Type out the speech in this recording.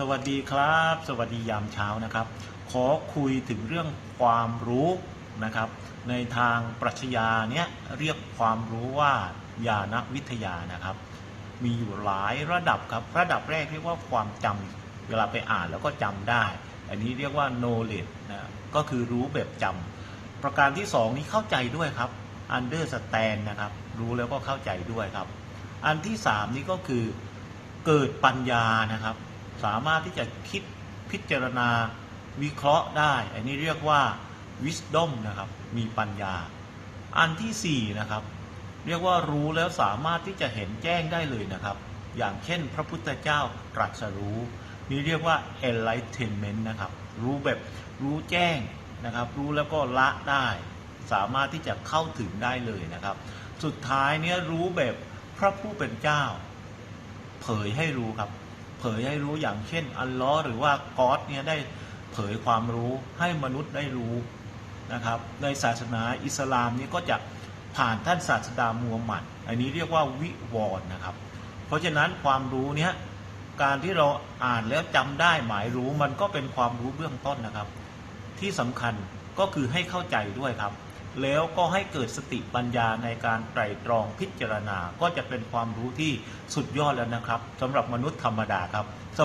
สวัสดีครับ สวัสดียามเช้านะครับ ขอคุยถึงเรื่องความรู้นะครับ ในทางปรัชญาเนี้ยเรียกความรู้ว่าญาณวิทยานะครับ มีอยู่หลายระดับครับ ระดับแรกเรียกว่าความจำเวลาไปอ่านแล้วก็จำได้ อันนี้เรียกว่า knowledge นะก็คือรู้แบบจำประการที่สองนี้เข้าใจด้วยครับ understand นะครับ รู้แล้วก็เข้าใจด้วยครับ อันที่สามนี้ก็คือเกิดปัญญานะครับ สามารถที่จะคิดพิจารณาวิเคราะห์ได้ อันนี้เรียกว่า wisdom นะครับ มีปัญญา อันที่สี่นะครับ เรียกว่ารู้แล้วสามารถที่จะเห็นแจ้งได้เลยนะครับ อย่างเช่น พระพุทธเจ้าตรัสรู้ นี่เรียกว่า enlightenment นะครับ รู้แบบรู้แจ้งนะครับ รู้แล้วก็ละได้ สามารถที่จะเข้าถึงได้เลยนะครับ สุดท้ายเนี้ยรู้แบบพระผู้เป็นเจ้า เผยให้รู้ครับ ยให้รู้อย่างเช่น อัลลอฮ์หรือว่ากอดเนี่ยได้เผยความรู้ให้มนุษย์ได้รู้นะครับในศาสนาอิสลามนี่ก็จะผ่านท่านศาสดามูฮัมหมัด อันนี้เรียกว่าวิวรณ์นะครับ เพราะฉะนั้นความรู้เนี้ยการที่เราอ่านแล้วจำได้หมายรู้มันก็เป็นความรู้เบื้องต้นนะครับ ที่สำคัญก็คือให้เข้าใจด้วยครับ แล้วก็ให้เกิดสติปัญญาในการไตรตรองพิจารณา ก็จะเป็นความรู้ที่สุดยอดแล้วนะครับสำหรับมนุษย์ธรรมดาครับ